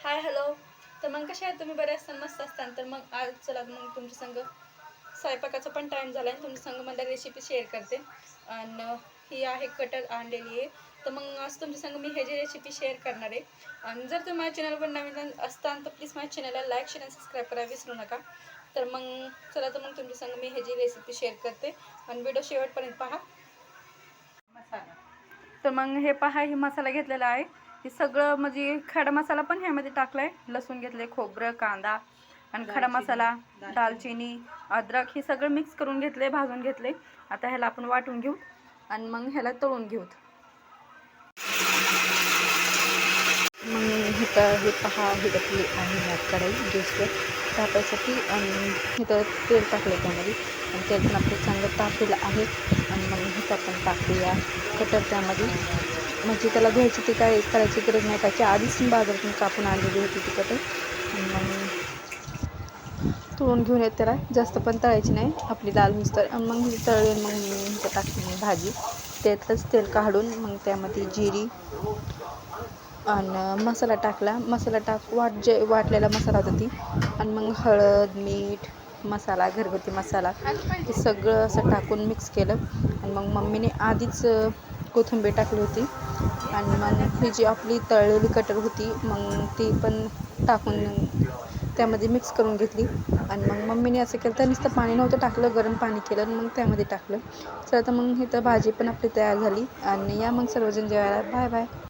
Hi hello तर मग कसे आहेत तुम्ही? बरे असताना मस्त असताना. तर मग आज चला मग तुमच्या संग स्वयंपाकाचा पण टाईम झाला आहे तुमच्या संग मला रेसिपी शेअर करते. आणि ही आहे कटर आणलेली आहे. तर मग आज तुमच्या संग मी ह्याची रेसिपी शेअर करणार आहे. आणि जर तुम्ही माझ्या चॅनलवर नवीन असताना तर प्लीज माझ्या चॅनलला लाईक शेअर आणि सबस्क्राईब करायला विसरू नका. तर मग चला तर मग तुमच्या संग मी ह्याची रेसिपी शेअर करते. आणि व्हिडिओ शेवटपर्यंत पहा. मसाला. तर मग हे पहा हे मसाला घेतलेला आहे. हे सगळं म्हणजे खडा मसाला पण ह्यामध्ये टाकलाय. लसूण घेतले खोबरं कांदा आणि खडा मसाला दालचिनी. अद्रक हे सगळं मिक्स करून घेतले भाजून घेतले आता ह्याला आपण वाटून घेऊ आणि मग ह्याला तळून घेऊ. मग इथं हे पहा हे टाकली आहे कढई गॅसवर तापायसाठी आणि इथं तेल टाकलं त्यामध्ये. आणि तेल पण आपलं चांगलं तापलेलं आहे. आणि मग इथं आपण टाकूया. कटर त्यामध्ये. म्हणजे त्याला घ्यायची ती काय करायची गरज नाही. त्याच्या आधीच बाजारातून कापून आणलेली होती ती आणि मग तळून घेऊन येत त्याला. जास्त पण तळायची नाही. आपली लाल मिस्तर मग ही तळून मग मी टाकली मी भाजी. त्यातलंच तेल काढून मग त्यामध्ये जिरी आणि मसाला टाकला. मसाला टाक वाट जे वाटलेला मसाला होता ती. आणि मग हळद मीठ मसाला घरगुती मसाला. ते सगळं असं टाकून मिक्स केलं. आणि मग मम्मीने आधीच कोथिंबीर टाकली होती. आणि मग ही जी आपली तळलेली कटर होती मग ती पण टाकून त्यामध्ये मिक्स करून घेतली. आणि मग मम्मीने असं केलं तर नुसतं पाणी नव्हतं टाकलं गरम पाणी केलं आणि मग त्यामध्ये टाकलं. तर तर मग इथं भाजी पण आपली तयार झाली. आणि या मग सर्वजण जेवायला. Bye bye.